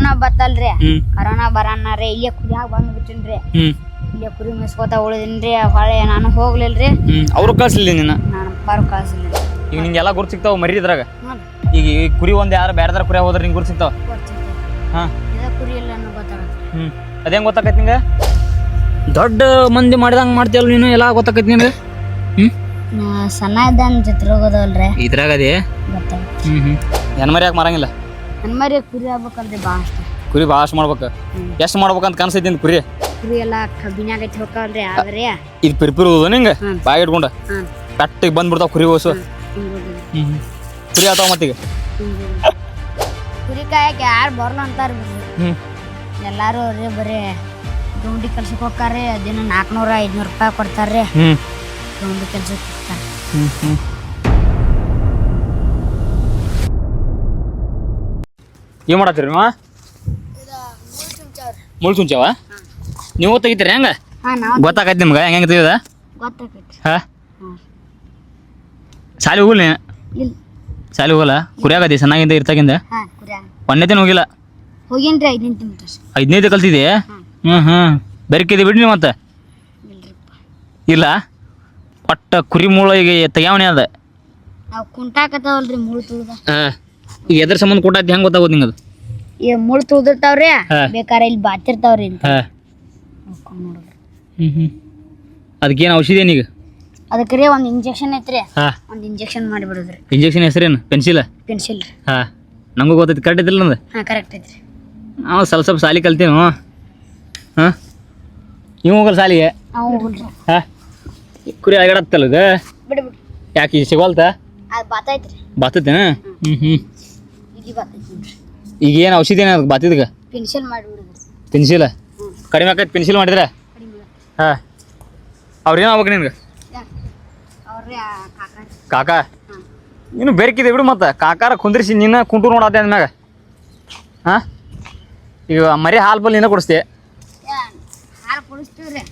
Corona ಬತ್ತಲ್ರಿ. Corona ಬರನ್ನಾರಿ ಇಲ್ಲೇ ಕುರಿಯಾಗ ಬಂದ್ ಬಿಟ್ಟಿನ್ರಿ. ಇಲ್ಲೇ ಕುರಿ ಮೇಸ್ಕೋತ ಉಳಿದಿನ್ರಿ ಹೊಳೆ ನಾನು ಹೋಗ್ಲಿಲ್ರಿ. ಅವ್ರು ಕಳ್ಸಿಲ್ಲ ನೀನು ನಾನು ಪಾರು ಕಳ್ಸಿಲ್ಲ ಈಗ ನಿಂಗೆಲ್ಲ ಗುರು ಸಿಗ್ತಾವ ಮರಿ ಇದ್ರಾಗ? ಈಗ ಈ ಕುರಿ ಒಂದ್ ಯಾರು ಬೇರೆದಾರ ಕುರಿ ಹೋದ್ರೆ ನಿಂಗೆ ಗುರು ಸಿಗ್ತಾವ? ಹಾ. ಕುರಿ ಇಲ್ಲ ಅನ್ನೋ ಗೊತ್ತಾಗತ್ತೆ ಹ್ಮ್. ಅದೇಂಗ್ ಗೊತ್ತಾಕೈತಿ ನಿಂಗೆ? ದೊಡ್ಡ ಮಂದಿ ಮಾಡಿದಂಗೆ ಮಾಡ್ತೀಯಲ್ಲ ನೀನು ಎಲ್ಲ ಗೊತ್ತಾಕೈತಿ ನಿನಗೆ ಹ್ಮ್. ಸಣ್ಣ ಇದ್ದಾನ ಜೊತೆ ಹೋಗೋದಲ್ರಿ ಇದ್ರಾಗ ಅದೇ ಹ್ಮ್ ಹ್ಮ್. ಹೆಣ್ಣು ಮರಿ ಮಾರಂಗಿಲ್ಲ? ನನ್ನ ಮರಿ ಕುರಿ ಆಗ್ಬೇಕಲ್ರಿ ಭಾಳ ಎಷ್ಟ್ ಕುರಿ ಭಾಳ ಮಾಡ್ಬೇಕು. ಎಷ್ಟು ಮಾಡ್ಬೇಕಂತ ಕನ್ಸೈತಿ ನಿಂದು ಕುರಿ? ಕುರಿ ಎಲ್ಲ ಕಬ್ಬಿನಾಗ ಐತಿ ಹೋಗಲ್ರಿ ಆದ್ರೆ. ಇದು ಪಿರ್ಪಿರುದು ನಿಂಗೆ. ಬಾಯಿ ಇಟ್ಕೊಂಡ. ಕಟ್ಟ ಕಟ್ಟಿಗೆ ಬಂದ್ಬಿಡ್ತಾವ ಕುರಿ ಓಸು ಕುರಿ ಆತಾವ ಮತ್ತೀಗ? ಕುರಿ ಕಾಯಕ್ಕೆ ಯಾರು ಬರಲ್ಲ ಅಂತಾರ ಎಲ್ಲಾರು ರೀ ಬರೀ ಗೌಂಡಿ ಕೆಲ್ಸಕ್ಕೆ ಹೋಗ್ತಾರ್ರಿ ದಿನ ನಾಲ್ಕುನೂರ ಐದ್ನೂರು ರೂಪಾಯಿ ಕೊಡ್ತಾರೆ ರೀ ಗೌಂಡಿ ಕೆಲ್ಸಕ್ಕೆ ಹೋಗ್ತಾರೆ ಏನ್ ಮಾಡತ್ತೀರಿ ನೀವು? ಮುಳ್ ಚುಂಚಾವ ನೀವು ತೆಗಿತೀರಿ ಹೆಂಗ? ಗೊತ್ತಾಗೈತಿ ನಿಮ್ಗೆ? ಹೆಂಗೆ ತೆಗಿದ ಗೊತ್ತಾಗೈತಿ. ಹಾ? ಶಾಲೆ ಹೋಗಲ್ಲ ನೀನು? ಇಲ್ಲ. ಶಾಲೆ ಹೋಗಲ್ಲ ಕುರಿಯಾಗದಿ ಸಣ್ಣಾಗಿಂದ ಇರ್ತಾಗಿಂದ? ಹಾಂ ಕುರಿ ಒಂದೇ ದಿನ ಹೋಗಿಲ್ಲ? ಹೋಗೇನ್ರಿ ಐದನೇ ತಿಂತ ಐದನೇದು ಕಲ್ತಿದ್ದೆ ಹ್ಞೂ ಹ್ಞೂ ಬೆರಕಿದೆ ಬಿಡ್ರಿ ನೀವು ಮತ್ತೆ? ಇಲ್ಲ? ಪಟ್ಟ ಕುರಿ ಮೂಳ ಈಗ ತೆಗ್ಯಾವಣೆ ಅದ? ಕುಂಟಾಕತ್ತಾವಲ್ರಿ ಮುಳು ತುಳ್ದ. ಹಾಂ. ಈಗ ಎದ್ರ ಸಂಬಂಧ ಕೊಟ್ಟ ಹೆಂಗ್ ಗೊತ್ತಾಗೋದು ನಿಂಗೆ ಅದು ಈ ಮುಳ್ಳು ತುಳ್ದಿರ್ತಾವ್ರಿ ಹಾ. ಬೇಕಾರೆ ಇಲ್ಲಿ ಬಾತಿರ್ತಾವ್ರಿ ಅಂತ. ಹಾಂ. ನೋಡ್ರಿ. ಹ್ಞೂ ಹ್ಞೂ ಅದಕ್ಕೇನು ಔಷಧಿ ಏನೀಗ? ಅದಕ್ಕೆ ರೀ ಒಂದು ಇಂಜೆಕ್ಷನ್ ಐತ್ರಿ. ಹಾಂ. ಒಂದು ಇಂಜೆಕ್ಷನ್ ಮಾಡಿಬಿಡುದ್ರಿ ಇಂಜೆಕ್ಷನ್ ಹೆಸರೇನು? ಪೆನ್ಸಿಲ್? ಪೆನ್ಸಿಲ್. ರೀ ಹಾಂ. ನಮಗೂ ಗೊತ್ತೈತಿ ಕರೆಕ್ಟ್ ಐತಿಲ್ಲ ನಂದು? ಹಾಂ ಕರೆಕ್ಟ್ ಐತ್ರಿ. ನಾವು ಸ್ವಲ್ಪ ಸ್ವಲ್ಪ ಸಾಲಿ ಕಲ್ತೀವಿ ಹಾಂ. ನೀವು ಹೋಗಲ್ಲ ಸಾಲಿಗೆ? ನಾವು ಹೋಗ್ರಿ ಹಾಂ. ಕುರಿ ಅಗಡತ್ತಲ್ಲ ಇದು? ಬಿಡು ಬಿಡು. ಯಾಕೆ ಸಿಗೋಲ್ತಾ? ಅದು ಬಾತೈತ್ರಿ. ಬಾತತ್ತೇನ ಹ್ಞೂ ಹ್ಞೂ ಈಗ ಏನು ಔಷಧಿ ಏನು ಬಾತಿದ್ಗ? ಪೆನ್ಸಿಲ್ ಮಾಡಿಬಿಡುದ್ರಿ ಪೆನ್ಸಿಲ್ ಕಡಿಮೆ ಆಕೈತಿ ಪೆನ್ಸಿಲ್ ಮಾಡಿದ್ರೆ? ಹಾಂ. ಅವ್ರು ಏನು ಆಗ್ಬೇಕು ನಿನ್ಗೆ? ಕಾಕ. ನೀನು ಬೆರಕಿದೆ ಬಿಡು ಮತ್ತೆ. ಕಾಕಾರ ಕುಂದ್ರಿಸಿ ನಿನ್ನ ಕುಂಟು ನೋಡತ್ತೆ ಅಂದ್ಮ್ಯಾಗ ಹಾಂ? ಈಗ ಮರಿ ಹಾಲು ಬಲ್ ನಿನ್ನ ಕೊಡಿಸ್ತಿ.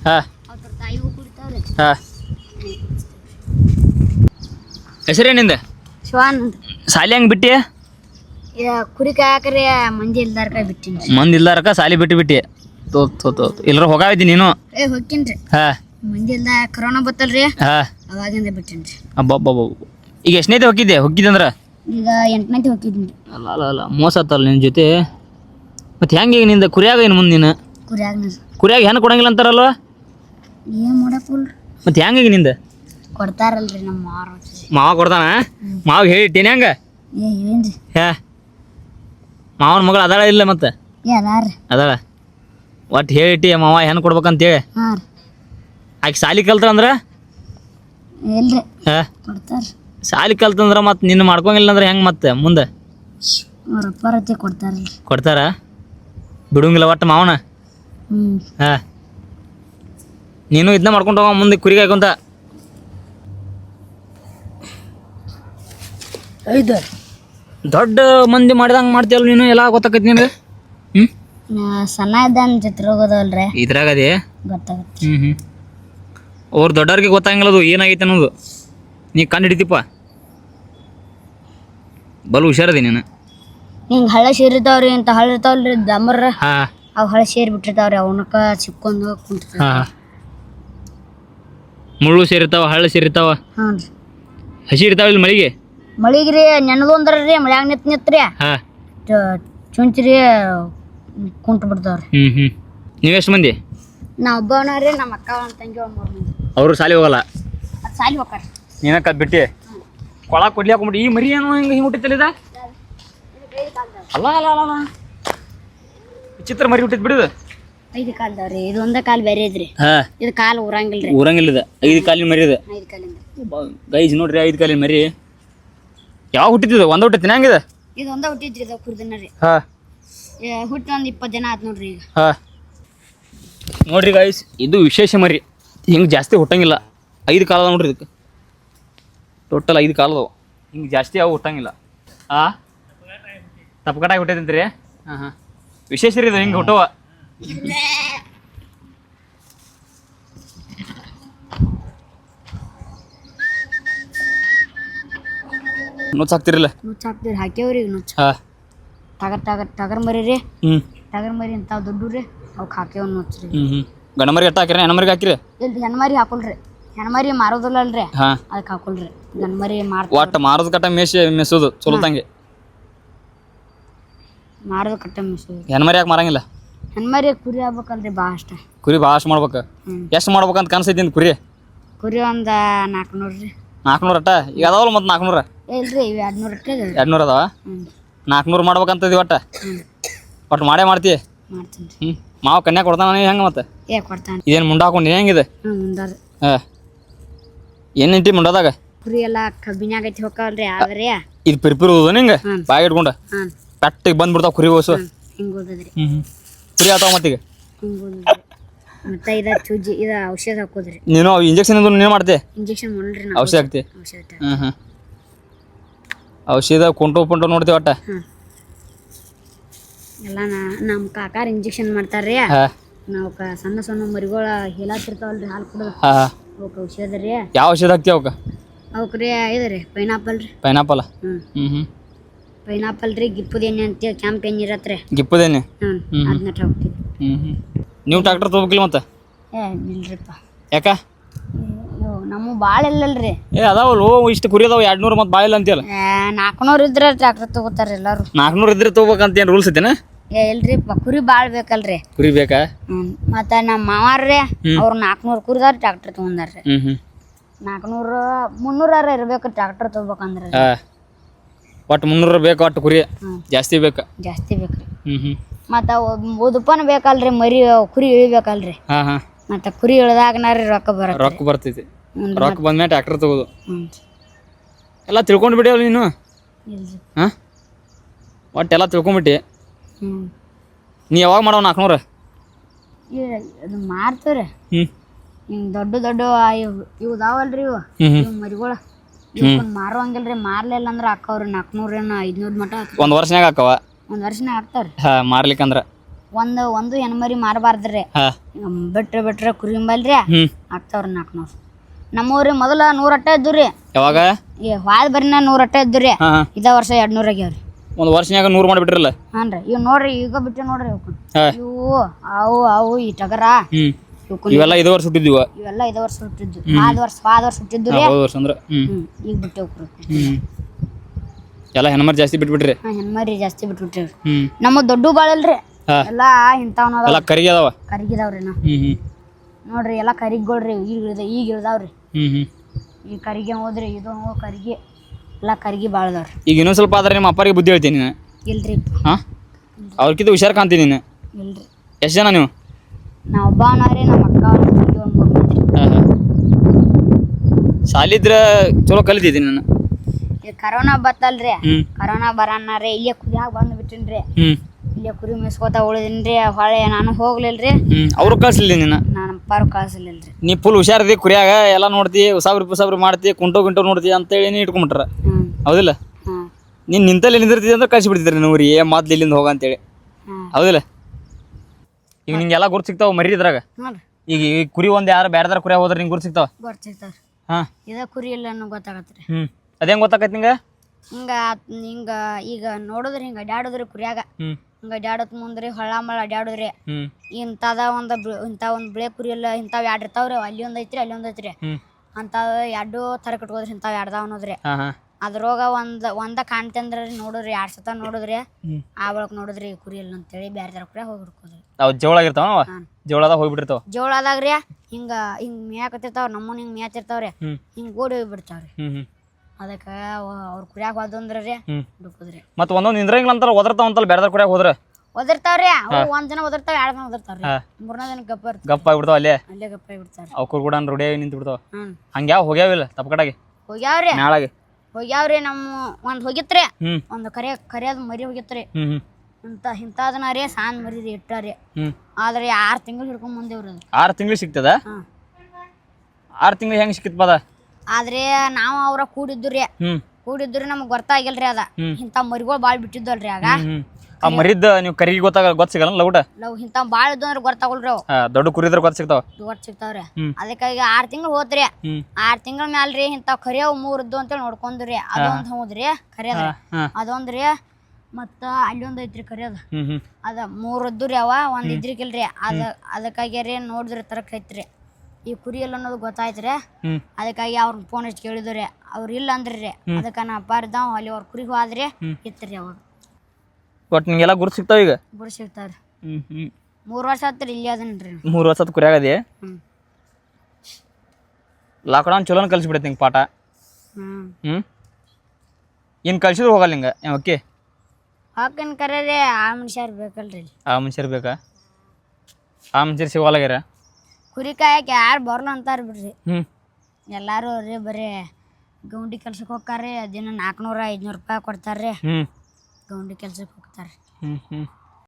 ಹಾಂ. ಹೆಸರೇನಿಂದ ಅಂತ ಸಾಲಿ ಹೆಂಗೆ ಬಿಟ್ಟಿ? ಕುರಿ ಕಾಯಕ್ರಿ ಮಂದಿ ಇಲ್ದಾರ ಕೈ ಬಿಟ್ಟಿನಿ. ಮಂದಿ ಇಲ್ದಾರಕ ಸಾಲಿ ಬಿಟ್ಟು ಬಿಟ್ಟಿ. ತೋ ತೋ ತೋ ಎಲ್ಲರೂ ಹೋಗಾವಿದ್ದಿ ನೀನು? ಏ ಹೋಗ್ತೀನ್ರಿ ಹಾಂ. ಮಂದಿ ಇಲ್ದ ಕರೋನಾ ಬತ್ತಲ್ರಿ? ಹಾಂ. ಅವಾಗಿಂದ ಬಿಟ್ಟಿನ್ರಿ ಅಬ್ಬಬ್ಬಬ್ಬ. ಈಗ ಎಷ್ಟನೇತೆ ಹೋಗಿದ್ದೆ? ಹೋಗಿದ್ದಂದ್ರ ಈಗ ಎಂಟನೇತಿ ಹೋಗಿದ್ದೀನಿ ಅಲ್ಲ ಅಲ್ಲ ಅಲ್ಲ. ಮೋಸ ಆತಲ್ಲ ನಿನ್ನ ಜೊತೆ. ಮತ್ತೆ ಹೆಂಗೆ ಈಗ ನಿಂದ ಕುರಿಯಾಗ ಏನು ಮುಂದೆ ನೀನು? ಕುರಿಯಾಗ ಕುರಿಯಾಗ ಹೆಣ್ಣು ಕೊಡಂಗಿಲ್ಲ ಅಂತಾರಲ್ವ? ಏನು ಮಾಡಪ್ಪಲ್ರಿ ಮತ್ತೆ ಹೆಂಗೆ ಈಗ ನಿಂದ? ಕೊಡ್ತಾರಲ್ರಿ ನಮ್ಮ ಮಾವ ಕೊಡ್ತಾನ ಮಾವ ಹೇಳಿಟ್ಟೇನೆ ಹಂಗೆ? ಏನ್ರಿ ಹೇ. ಮಾವನ ಮಗಳು ಅದಾಳ ಇಲ್ಲ ಮತ್ತೆ? ಅದಾಳ ಒಟ್ಟು ಹೇಳಿಟ್ಟಿ ಮಾವ ಹೆಣ್ಣು ಕೊಡ್ಬೇಕಂತ ಹೇಳಿ. ರೀ. ಆಕೆ ಸಾಲಿ ಕಲ್ತಂದ್ರೆ ಇಲ್ರಿ ಹೇ? ಸಾಲಿ ಕಲ್ತಂದ್ರೆ ಮತ್ತೆ ನಿನ್ನ ಮಾಡ್ಕೊಂಗಿಲ್ಲ ಅಂದ್ರೆ ಹೆಂಗೆ ಮತ್ತೆ ಮುಂದೆ? ಅವ್ರ ಅಪ್ಪಾರತಿ ಕೊಡ್ತಾರಲ್ರಿ ಕೊಡ್ತಾರ ಬಿಡುಂಗಿಲ್ಲ ಒಟ್ಟು ಮಾವನ? ಹ್ಞೂ ಹಾ. ನೀನು ಇದನ್ನ ಮಾಡ್ಕೊಂಡು ಹೋಗ ಮುಂದೆ ಕುರಿ ಕಾಯ್ಕೊಂತ ಐದು. ದೊಡ್ಡ ಮಂದಿ ಮಾಡಿದಂಗೆ ಮಾಡ್ತೀಯಲ್ಲ ನೀನು? ಎಲ್ಲ ಗೊತ್ತಾಕೈತಿ ನಿನಗೆ ಹ್ಞೂ ಸಣ್ಣ ಇದ್ದಾನ ಹೋಗೋದಲ್ರಿ. ಇದ್ರಾಗ ಅದೇ ಗೊತ್ತಾಗತ್ತೆ. ಹ್ಞೂ ಹ್ಞೂ ಅವ್ರು ದೊಡ್ಡವ್ರಿಗೆ ಗೊತ್ತಾಗಿಲ್ಲ ಅದು. ಏನಾಗೈತೆ ಅನ್ನೋದು. ನೀ ಕಂಡು ಹಿಡಿತಿಪ್ಪ. ಬಲು ಹುಷಾರದಿ ನೀನು. ಹಿಂಗೆ ಹಳ್ಳ ಸೇರಿರ್ತಾವ್ರಿ ಅಂತ ಹಳ್ಳ ಇರ್ತಾವಲ್ರಿ ದಮ್ಮರ ಹಾಂ. ಅವು ಹಳ್ಳ ಸೇರಿ ಬಿಟ್ಟಿರ್ತಾವ್ರಿ. ಅವನಕ್ಕ ಸಿಕ್ಕೊಂಡು ಕುಂತ ಹಾಂ ಮುಳ್ಳು ಸೇರಿರ್ತಾವ ಹಳ್ಳ ಸೇರಿರ್ತಾವ. ಹ್ಞೂ ರೀ ಹಸಿ ಇರ್ತಾವ ಇಲ್ಲಿ ಮಳಿಗೆ? ಮಳಿಗ್ರಿ ನೆನದೊಂದ್ರಿ ಮಳ್ಯಾಗ ನಿತ್ ನಿತ್ರಿ ಹಾ. ಚುಂಚ್ರಿ ಕುಂಟ್ ಬಿಡ್ತಾವ್ರಿ. ಹ್ಞೂ ಹ್ಞೂ ನೀವೆಷ್ಟು ಮಂದಿ? ನಾ ಒಬ್ಬವನ ರೀ ನಮ್ಮ ಅಕ್ಕ ಒಂದು ತಂಗಿ ಮೂರು ಮಂದಿ. ಅವರು ಸಾಲಿ ಹೋಗಲ್ಲ? ಅದು ಸಾಲಿ ಹೋಗ್ರಿ ನೀನ ಕದ್ ಬಿಟ್ಟಿ? ಕೊಳ ಕೊಡ್ಲಿ ಹಾಕೊಂಡ್ಬಿಟ್ಟು ಈ ಮರಿ ಏನು ಹಿಂಗೆ ಹಿಂಗೆ ಹುಟ್ಟಿತ್ತಲ್ಲ ಇದ ಅಲ್ಲ ಅಲ್ಲ ಅಲ್ಲ ಅಲ್ಲ. ವಿಚಿತ್ರ ಮರಿ ಹುಟ್ಟಿದ್ ಬಿಡುದು. ಐದು ಕಾಲ್ದವ್ರಿ ಇದು ಒಂದ ಕಾಲ್ ಬೇರೆ ಐತ್ರಿ. ಹಾ. ಇದು ಕಾಲು ಊರಂಗಿಲ್ರಿ. ಊರಂಗಿಲ್ಲ ಇದು ಐದು ಕಾಲಿನ ಮರಿ ಇದು. ಐದು ಕಾಲಿಂದ. ಗೈಸ್ ನೋಡ್ರಿ ಐದು ಕಾಲಿನ ಮರಿ. ಯಾವಾಗ ಹುಟ್ಟಿದ್ದು? ಒಂದ್ ಹುಟ್ಟಿ ಇದು ಒಂದ ಹುಟ್ಟಿದ್ರಿ ಇದು ಕುರ್ದಿನ ರೀ. ಹಾ. ಹುಟ್ಟಿ ಒಂದು ಇಪ್ಪತ್ತು ಜನ ಆತ್ ನೋಡ್ರಿ ಈಗ. ಹಾ. ನೋಡ್ರಿ ಗಾಯ್ಸ್ ಇದು ವಿಶೇಷ ಮರಿ. ಹಿಂಗೆ ಜಾಸ್ತಿ ಹುಟ್ಟಂಗಿಲ್ಲ. ಐದು ಕಾಲ ಅದಾವ ನೋಡ್ರಿ ಇದಕ್ಕೆ ಟೋಟಲ್ ಐದು ಕಾಲ ಹಿಂಗ್ ಹಿಂಗೆ ಜಾಸ್ತಿ ಯಾವ ಹುಟ್ಟಂಗಿಲ್ಲ. ಆ? ತಪ್ಪಕಟಾಗಿ ಹುಟ್ಟೈತಂತ್ರಿ ಹಾ ಹಾ. ವಿಶೇಷ ರೀ ಇದು ಹಿಂಗೆ ಹುಟ್ಟವ. ನುಚ್ಚ ಹಾಕ್ತಿರಲ್ಲ ನುಚ್ಚ ಹಾಕ್ತೀರಿ ಹಾಕ್ಯವ್ರಿ ಈಗ ನುಚ್ಚ. ಹಾಂ. ಟಗರ್ ಟಗರ್ ಟಗರ್ ಮರಿ ರೀ ಹ್ಮ್. ಟಗರ್ ಮರಿ ಅಂತ ದೊಡ್ಡ ರೀ ಅವ್ಕೆ ಹಾಕ್ಯವ್ ರೀ ಹ್ಮ್ ಹ್ಞೂ ಗಂಡಮರಿ ಎಟ್ಟ ಹಾಕಿರಿ ಹೆಣ್ಮರಿಗೆ ಹಾಕಿರಿ? ಇಲ್ರಿ ಹೆಣ್ಮರಿ ಹಾಕೊಳ್ರಿ. ಹೆಣ್ಮರಿ ಮಾರೋದಿಲ್ಲ ಅಲ್ರಿ ಹಾ. ಅದಕ್ಕೆ ಹಾಕೊಳ್ರಿ. ಗಂಡ್ಮರಿ ಮಾರ್ತ ಒಟ್ಟು ಮಾರೋದು ಕಟ್ಟ ಮೇಸಿ ಮೆಸೋದು ಚಲೋತಂಗೆ ಮಾರೋದು ಕಟ್ಟ ಮಿಸ್ ಹೆಣ್ಮರಿ ಯಾಕೆ ಮಾರಂಗಿಲ್ಲ? ಹೆಣ್ಮರಿ ಕುರಿ ಆಗ್ಬೇಕಲ್ರಿ ಭಾಳ ಅಷ್ಟ. ಕುರಿ ಭಾಳಷ್ಟು ಮಾಡ್ಬೇಕು. ಹ್ಞೂ ಎಷ್ಟು ಮಾಡ್ಬೇಕಂತ ಕನಸೈತಿ ನಿಂದು ಕುರಿ? ಕುರಿ ಒಂದು ನಾಲ್ಕುನೂರು ರೀ ನಾಲ್ಕುನೂರು ಅಟ್ಟ? ಈಗ ಅದಾವಲ್ಲ ಮತ್ತೆ ನಾಲ್ಕುನೂರ ಇಲ್ರಿ ಇವು ಎರಡು ನೂರು ಅಟ್ಟೆ ಅದಾವ? ನಾಲ್ಕುನೂರು ಒಟ್ಟು? ಮಾಡೇ ಮಾಡ್ತಿ? ಮಾಡ್ತೀನಿ ರೀ. ಹ್ಞೂ ಮಾವ ಕನ್ಯಾ ಕೊಡ್ತಾನ ನೀ ಹೆಂಗೆ ಮತ್ತೆ? ಏ ಕೊಡ್ತಾನೆ. ಇದೇನು ಮುಂಡ ಹಾಕೊಂಡು ಹೆಂಗಿದೆ? ಹ್ಞೂ ಮುಂದಾರ ಹಾಂ. ಏನು ನಿಂತಿ ಮುಂಡದಾಗ? ಕುರಿ ಎಲ್ಲ ಕಬ್ಬಿನಾಗ ಐತಿ ಹೋಗಲ್ರಿ ಆದ್ರೆ. ಇದು ಪಿರ್ಪಿರ್ ನಿಂಗೆ? ಹ್ಮ್. ಬಾಯಿ ಇಟ್ಕೊಂಡು? ಹಾಂ ಪೆಟ್ಟಿಗೆ ಬಂದ್ಬಿಡ್ತಾವ ಕುರಿ ಓಸು ಹಿಂಗೆ ಓದದ್ರಿ ಹ್ಞೂ ಹ್ಞೂ ಕುರಿ ಆತಾವ ಮತ್ತೀಗ? ಹಿಂಗೆ ಓದದ್ರಿ ಮತ್ತೆ ಇದು ಚುಜ್ಜಿ ಇದು ಔಷಧ ಹಾಕೋದ್ರಿ. ನೀನು ಇಂಜೆಕ್ಷನ್ ನೀನು ಮಾಡ್ತಿ? ಇಂಜೆಕ್ಷನ್ ನಾವು. ಔಷಧಿ ಹಾಕ್ತಿ? ಔಷಧ ಹ್ಞೂ ಹ್ಞೂ ಔಷಧ ಕುಂಟು ಪುಂಟು ನೋಡ್ತೀವಿ ಒಟ್ಟ. ಎಲ್ಲ ನಮ್ಮ ಕಾಕಾರ ಇಂಜೆಕ್ಷನ್ ಮಾಡ್ತಾರ್ರಿ. ಹಾಂ. ನಾವು ಸಣ್ಣ ಸಣ್ಣ ಮರಿಗಳ ಹೇಳತ್ತಿರ್ತಾವಲ್ರಿ ಹಾಲು ಕುಡಿದು. ಹಾಂ. ಅವಕ್ಕೆ ಔಷಧ ರೀ ಯಾವ ಔಷಧ ಹಾಕ್ತಿ ಅವಕ್ಕೆ? ಅವಕ್ಕೆ ರೀ ಇದು ರೀ. ಪೈನಾಪಲ್ ರೀ ಪೈನಾಪಲ್ ಹ್ಞೂ ಹ್ಞೂ ಹ್ಞೂ ಪೈನಾಪಲ್ ರೀ ಗಿಪ್ಪದ ಎಣ್ಣೆ ಅಂತ ಕ್ಯಾಂಪ್ ಎಣ್ಣೆ ಇರತ್ತೆ ರೀ ಗಿಪ್ಪದೇನೆ ಹ್ಞೂ ಹ್ಮ್. ಅದನ್ನ ಹೋಗ್ತೀವಿ ಹ್ಞೂ ಹ್ಞೂ ನೀವು ಟ್ರಾಕ್ಟರ್ ತೊಗೋಬೇಕಿಲ್ಲ ಮತ್ತೆ? ಏ ಯಾಕ? ನಮ್ಮ ಭಾಳ ಇಲ್ಲಲ್ರಿ. ಏ ಅದಾವಲ್ಲ ಇಷ್ಟು ಕುರಿ ಅದಾವ ಎರಡ್ನೂರು ಮತ್ತೆ ಮತ್ತು ಇಲ್ಲ ಅಂತೀಯಲ್ಲ? ನಾಲ್ಕುನೂರು ಇದ್ರೆ ಟ್ರ್ಯಾಕ್ಟರ್ ತಗೋತಾರ ಎಲ್ಲಾರು. ನಾಲ್ಕುನೂರು ಇದ್ರೆ ತಗೋಬೇಕಂತ ಏನು ರೂಲ್ಸ್ ಐತೇನ? ಏ ಇಲ್ರಿ ಕುರಿ ಭಾಳ ಬೇಕಲ್ರಿ. ಕುರಿ ಬೇಕಾ? ಹ್ಞೂ ಮತ್ತು ನಮ್ಮ ಮಾವಾರ್ರಿ ಅವ್ರು ನಾಲ್ಕುನೂರು ಕುರಿದಾರ ಟ್ರ್ಯಾಕ್ಟರ್ ತಗೊಂಡಾರ್ರಿ. ಹ್ಞೂ ಹ್ಞೂ ನಾಲ್ಕುನೂರು ಮುನ್ನೂರಾರ ಇರ್ಬೇಕು ಟ್ರ್ಯಾಕ್ಟರ್ ತಗೋಬೇಕಂದ್ರೆ ಹಾಂ. ಒಟ್ಟು ಮುನ್ನೂರು ಬೇಕು ಒಟ್ಟು ಕುರಿ ಜಾಸ್ತಿ ಬೇಕು. ಜಾಸ್ತಿ ಬೇಕ್ರಿ. ಹ್ಞೂ ಹ್ಞೂ ಮತ್ತು ಉದುಪನ ಬೇಕಲ್ರಿ ಮರಿ ಕುರಿ ಇಳಿಬೇಕಲ್ರಿ. ಹಾಂ ಹಾಂ. ಮತ್ತು ಕುರಿ ಇಳ್ದಾಗನಾರಿ ರೊಕ್ಕ ಬರ ರೊಕ್ಕ ಬರ್ತೈತಿ. ಹ್ಞೂ ಬಂದ ಮೇಲೆ ಟ್ರ್ಯಾಕ್ಟರ್ ತಗೋದು. ಎಲ್ಲ ತಿಳ್ಕೊಂಡು ಬಿಡಿಯಲ್ಲ ನೀನು. ಹಾಂ? ಒಟ್ಟು ಎಲ್ಲ ತಿಳ್ಕೊಂಬಿಟ್ಟಿ ನೀ ಯಾವಾಗ ಮಾಡೋ ನಾಲ್ಕುನೂರ ಅದು ಮಾರ್ತೀವ್ರಿ. ಹ್ಞೂ ಹಿಂಗೆ ದೊಡ್ಡ ದೊಡ್ಡ ಇವು ಇವು. ಅದಾವಲ್ರಿ ಇವು ಇವು ಮರಿಗಳು. ಮಾರುವಂಗಿಲ್ರಿ ಮಾರ್ಲಿಲ್ಲ ಅಂದ್ರೆ ಹಾಕವ್ರಿ ನಾಲ್ಕುನೂರೇನು ಐದ್ನೂರ ಮಟ ಒಂದು ವರ್ಷನಾಗ ಹಾಕವ ಒಂದು ವರ್ಷನಾಗ ಹಾಕ್ತಾವ್ರಿ. ಹಾಂ ಮಾರ್ಲಿಕ್ಕಂದ್ರೆ ಒಂದು ಒಂದು ಹೆಣ್ಮರಿ ಮಾರಬಾರ್ದ್ರಿ. ಬಿಟ್ರೆ ಬಿಟ್ರೆ ಕುರಿಂಬಲ್ರಿ ಹಾಕ್ತಾವ್ರಿ ನಾಲ್ಕುನೂರು ನಮ್ಮೂರಿ ಮೊದಲ ನೂರ ಅಟ್ಟ ಇದ್ದು ರೀ ಯಾವಾಗ? ಈ ವಾದ ಬರಿನ ನೂರ ಅಟ್ಟ ಇದ್ದು ರೀ ಹಾಂ. ಇದ ವರ್ಷ ಎರಡ್ ನೂರ ಆಗ್ಯಾವ್ರಿ. ಒಂದು ವರ್ಷನ್ಯಾಗ ನೂರು ಮಾಡಿಬಿಟ್ರಲ್ಲ? ಹಾನ್ರಿ. ಇವು ನೋಡ್ರಿ ಈಗ ಬಿಟ್ಟು ನೋಡ್ರಿ ಇವ್ಕು ಹಾಂ. ಇವು ಅವು ಅವು ಈ ಟಗರ. ಇವೆಲ್ಲ ಇದು ವರ್ಷ ಹುಟ್ಟಿದ್ವಿ ಇವೆಲ್ಲ ಇದ ವರ್ಷ ಹುಟ್ಟಿದ್ದು. ಆದ್ ವರ್ಷ ಆದ ವರ್ಷ ಹುಟ್ಟಿದ್ದು ರೀ. ಹೋದ ವರ್ಷ ಅಂದ್ರೆ. ಈಗ ಬಿಟ್ಟು ಹ್ಮ್. ಎಲ್ಲ ಹೆಣ್ಮರಿ ಜಾಸ್ತಿ ಬಿಟ್ಬಿಟ್ರಿ? ಹಾಂ ಹೆಣ್ಮರಿ ಜಾಸ್ತಿ ಬಿಟ್ಬಿಟ್ಟಿವ್ರಿ ಹ್ಞೂ ನಮ್ಮ ದೊಡ್ಡ ಬಾಳಲ್ರಿ. ಎಲ್ಲಾ ಎಲ್ಲ ಇಂಥವ್ನ ಎಲ್ಲ ಕರಿಗೆ ಅದಾವ? ಕರಿಗಿದಾವ್ರಿ ನಾ. ಹ್ಞೂ ಹ್ಞೂ ನೋಡ್ರಿ ಎಲ್ಲ ಕರಿಗೊಳ್ರಿ ಈಗ ಇಳ್ದ ಈಗ ಇಳ್ದಾವ್ರಿ. ಹ್ಞೂ ಹ್ಞೂ ಈ ಕರಿಗೆ ಹೋದ್ರಿ ಇದು ಕರಿಗೆ ಎಲ್ಲ ಕರಿಗೆ ಬಾಳ್ದವ್ರಿ. ಈಗ ಇನ್ನೊಂದು ಸ್ವಲ್ಪ ಆದ್ರೆ ನಿಮ್ಮ ಅಪ್ಪರಿಗೆ ಬುದ್ಧಿ ಹೇಳ್ತೀನಿ ನೀನು. ಇಲ್ರಿ. ಹಾಂ? ಅವ್ರಕ್ಕಿಂತ ಹುಷಾರ್ ಕಾಣ್ತೀನಿ ನೀನು. ಇಲ್ರಿ. ಎಷ್ಟು ಜನ ನೀವು? ನಾ ಒಬ್ಬವನಾರಿ ನಮ್ಮ ಅಕ್ಕ ಅವ್ರ ತಂಗಿ ಒಂದ್ ಚಲೋ ಕಲಿತಿದ್ದೀನಿ ನಾನು. ಈ ಕರೋನಾ ಬತ್ತಲ್ರಿ. ಹ್ಞೂ ಕರೋನಾ ರೀ ಇಲ್ಲೇ ಕುದಿಯಾಗ ಬಂದು ಬಿಟ್ಟಿನ್ರಿ ಹ್ಞೂ ಇಲ್ಲೇ ಕುರಿ ಮೇಸ್ಕೋತ ಉಳಿದಿನ್ರಿ ಹೊಳೆ ನಾನು ಹೋಗ್ಲಿಲ್ರಿ. ಅವ್ರು ಅವರು ನಿನ್ನ? ನೀನು ನಾನು ಅಪ್ಪಾರು ಕಳ್ಸಲಿಲ್ರಿ. ನೀ ಫುಲ್ ಹುಷಾರದಿ ಕುರಿಯಾಗ ಎಲ್ಲ ನೋಡ್ತಿ ಉಸಾಬ್ರಿ ಪುಸಾಬ್ರಿ ಮಾಡ್ತಿ ಕುಂಟು ಗುಂಟು ನೋಡ್ತಿ ಅಂತೇಳಿ ನೀ ಇಟ್ಕೊಂಬಿಟ್ರ. ಹೌದಿಲ್ಲ? ನೀನು ನಿಂತಲ್ಲಿ ನಿಂದಿರ್ತಿದ್ದೆ ಅಂದ್ರೆ ಕಳ್ಸಿ ಬಿಡ್ತಿದ್ರಿ ನೀವು ಏ ಮೊದ್ಲು ಇಲ್ಲಿಂದ ಹೋಗ ಅಂತೇಳಿ. ಹೌದಿಲ್ಲ? ಈಗ ನಿಂಗೆಲ್ಲ ಗುರ್ತು ಸಿಗ್ತಾವ ಮರಿ ಇದ್ರಾಗ? ಈಗ ಈ ಕುರಿ ಒಂದು ಯಾರು ಬೇರೆದಾರ ಕುರಿ ಹೋದ್ರೆ ನಿಂಗೆ ಗುರು ಸಿಗ್ತಾವ? ಗೊತ್ತಿರ್ತಾವ್ರಿ ಹಾಂ. ಇದ ಕುರಿ ಇಲ್ಲ ಅನ್ನೋ ರೀ ಹ್ಞೂ ಗೊತ್ತಾಗತ್ತೆ ನಿಂಗೆ? ಹಿಂಗ ಹಿಂಗ ಈಗ ನೋಡುದ್ರಿ ಹಿಂಗ ಅಡ್ಯಾಡುದ್ರಿ ಕುರಿಯಾಗ. ಹಿಂಗ ಅಡ್ಯಾಡತ್ ಮುಂದ್ರಿ ಹೊಳ್ಳ ಮಳ ಅಡ್ಯಾಡುದ್ರಿ. ಹ್ಞೂ ಇಂಥದ ಒಂದು ಇಂಥ ಒಂದ್ ಬಿಳೆ ಕುರಿ ಎಲ್ಲ ಇಂಥವ್ ಎರಡ್ ಇರ್ತಾವ್ರಿ ಅಲ್ಲಿ ಒಂದ್ ಐತ್ರಿ ಅಲ್ಲಿ ಒಂದ್ ಐತ್ರಿ. ಅಂಥವು ಎರಡು ತರ ಕಟ್ಕೋದ್ರಿ ಇಂಥವ್ ಎರಡ್ದಾವ್ ಅನ್ನೋದ್ರಿ. ಅದ್ರೋಗ ಒಂದ್ ಅದ್ರೊಳಗ ಒಂದು ಒಂದ ಕಾಣ್ತಂದ್ರಿ ನೋಡಿದ್ರಿ ಎರಡ್ ಸತ ನೋಡಿದ್ರಿ. ಆ ಒಳಗ್ ನೋಡಿದ್ರಿ ಕುರಿ ಇಲ್ಲ ಅಂತೇಳಿ ಬೇರೆ ತರ ಕುರಿ ಹೋಗಿ ಹುಡ್ಕೋದ್ರಿ. ಜೋಳ ಜೋಳಾಗಿರ್ತಾವ ಅವ? ಹಾಂ. ಜೋಳದಾಗ ಹೋಗ್ಬಿಟ್ಟಿರ್ತಾವ ಜೋಳದಾಗ್ರಿ ಹಿಂಗ ಹಿಂಗ್ ಮೇಯಕತ್ತಿರ್ತಾವ ನಮ್ಮನ್ ಹಿಂಗ್ ಮೇಯತಿರ್ತಾವ್ರಿ. ಹ್ಞೂ ಹಿಂಗ್ ಓಡಿ ಹೋಗ್ಬಿಡ್ತಾವ್ರಿ. ಹ್ಞೂ ಅದಕ್ಕೆ ಅವ್ರ ಕುರಿಯಾಗ ಹೋದಂದ್ರ ರೀ ಹ್ಞೂ ಮತ್ತೆ ಒಂದೊಂದು ಇಂದ್ರಂಗಿಲ್ಲ ಅಂತಾರ ಒದರ್ತಾವ ಅಂತಲ್ಲ ಬೇರೆದಾರ ಕುರಿಯಾಗ ಹೋದ್ರೆ? ಒದರ್ತಾವ್ರಿ ಅವು ಒಂದ್ ಜನ ಒದರ್ತಾವ ಎರಡು ಜನ ಒದರ್ತಾವ್ರಿ. ಮೂರನೇ ದಿನ ಗಪ್ಪ ಇರ್ತಾವ ಗಪ್ಪ ಆಗ್ಬಿಡ್ತಾವ ಅಲ್ಲೇ? ಅಲ್ಲೇ ಗಪ್ಪ ಬಿಡ್ತಾರ ಅವ್ಕುರ್ ಕೂಡ ರೂಢಿಯಾಗಿ ನಿಂತು ಬಿಡ್ತಾವ. ಹ್ಮ್. ಹಂಗೆ ಯಾವ ಹೋಗ್ಯಾವಿಲ್ಲ ತಪ್ಪಕಟಾಗಿ ಹೋಗ್ಯಾವ್ರಿ. ನಾಳಾಗೆ ಹೋಗ್ಯಾವ್ರಿ ನಮ್ಮ ಒಂದ್ ಹೋಗಿತ್ರಿ. ಹ್ಞೂ ಒಂದು ಕರೆ ಕರಿಯೋದು ಮರಿ ಹೋಗಿತ್ರಿ. ಹ್ಮ್ ಹ್ಞೂ ಇಂಥ ಇಂಥದನ್ನ ರೀ ಸಾನ್ ಮರಿ ರೀ ಇಟ್ಟಾರಿ. ಆದ್ರೆ ಆರ್ ತಿಂಗಳು ಹಿಡ್ಕೊಂಡ್ ಬಂದೇವ್ರಿ ಅದು. ಆರು ತಿಂಗಳು ಸಿಗ್ತದ? ಆರ್ ತಿಂಗಳು ಹೆಂಗ್ ಸಿಕ್ಕಿತ್ ಪದ ಆದ್ರೆ ನಾವು ಅವ್ರ ಕೂಡಿದ್ದು ರೀ ಕೂಡಿದ್ರು ನಮಗೆ ಗೊತ್ತಾಗಿಲ್ರಿ ಅದ. ಇಂತ ಮರಿಗಳು ಭಾಳ ಬಿಟ್ಟಿದ್ದಲ್ರಿ ಆಗ. ಆ ಮರಿದ್ದ ನೀವು ಕರಿಗೆ ಗೊತ್ತಾಗ ಗೊತ್ತ ಸಿಗಲ್ಲ ಲೌಟ ನಾವು ಇಂತ ಬಾಳ್ ಇದ್ದು ಅಂದ್ರೆ ಗೊತ್ತಾಗಲ್ರಿ ಅವು. ದೊಡ್ಡ ಕುರಿದ್ರ ಗೊತ್ತ ಸಿಗ್ತಾವ? ದೊಡ್ಡ ಸಿಗ್ತಾವ್ರಿ. ಹ್ಮ್. ಅದಕ್ಕಾಗಿ ಆರ್ ತಿಂಗಳು ಹೋತ್ರಿ ಆರ್ ಆರು ತಿಂಗಳ ಮ್ಯಾಲ್ರಿ ಇಂಥ ಕರಿಯವು ಮೂರ್ ಇದ್ದು ಅಂತೇಳಿ ನೋಡ್ಕೊಂಡ್ರಿ. ಅದೊಂದ್ ಹೌದ್ರಿ ಕರಿಯದ್ರಿ ಹಾಂ ಅದೊಂದ್ರಿ ಮತ್ತ ಅಲ್ಲಿ ಒಂದು ಐತ್ರಿ ಕರಿಯೋದು ಅದ. ಮೂರ್ ಇದ್ದು ರೀ ಅವ ಒಂದ್ ಇದ್ರಿಕಿಲ್ರಿ. ಅದ ಅದಕ್ಕಾಗಿ ರೀ ನೋಡಿದ್ರ ತರಕ್ ಐತ್ರಿ. ಈ ಕುರಿ ಎಲ್ಲ ಅನ್ನೋದು ಗೊತ್ತಾಯ್ತ್ರಿ? ಅದಕ್ಕಾಗಿ ಅವ್ರನ್ನ ಫೋನ್ ಹಚ್ಚಿ ಕೇಳಿದ್ರೆ ಅವ್ರು ಇಲ್ಲ ಅಂದ್ರಿ ಅದಕ್ಕೆ ನಾ ಇದ್ದಾವ ಅಲ್ಲಿ ಅವ್ರ ಕುರಿಗೆ ಹೋದ್ರಿ ಇತ್ರಿ ಅವಾಗ ಒಟ್ಟು ನಿಂಗೆಲ್ಲ ಗುರು ಸಿಗ್ತಾವ ಈಗ? ಗುರು ಸಿಗ್ತಾವ್ರಿ. ಹ್ಮ್ ಹ್ಮ್. ಮೂರು ವರ್ಷ ಆತ್ರಿ ಇಲ್ಲಿ ಅದನ್ರಿ ಮೂರು ವರ್ಷದ ಕುರಿಯಾಗದೆ ಹ್ಞೂ ಲಾಕ್ಡೌನ್ ಚಲೋನ ಕಲಿಸ್ಬಿಡತ್ತೆ ನಿಂಗೆ ಪಾಠ? ಹ್ಞೂ ಹ್ಞೂ ಇನ್ನು ಕಳ್ಸಿದ್ರೆ ಹೋಗಲ್ಲ ನಿಂಗೆ? ಓಕೆ. ಹಾಕನ್ ಕರೆ ಆ ಮನುಷ್ಯರು ಬೇಕಲ್ರಿ. ಇಲ್ಲಿ ಆ ಮನುಷ್ಯರು ಬೇಕಾ? ಆ ಮನುಷ್ಯರು ಸಿಗೋಲಾಗ್ಯಾರ ಕುರಿ ಕಾಯಕ್ಕೆ ಯಾರು ಬರಲ್ಲ ಅಂತಾರ ಬಿಡ್ರಿ. ಎಲ್ಲರೂ ಎಲ್ಲಾರು ರೀ ಬರೀ ಗೌಂಡಿ ಕೆಲ್ಸಕ್ಕೆ ಹೋಗ್ತಾರ್ರಿ ದಿನ ನಾಲ್ಕುನೂರ ಐದುನೂರು ರೂಪಾಯಿ ಕೊಡ್ತಾರ್ರಿ. ರೀ ಗೌಂಡಿ ಕೆಲ್ಸಕ್ಕೆ ಹೋಗ್ತಾರೆ ಹ್ಞೂ ಹ್ಞೂ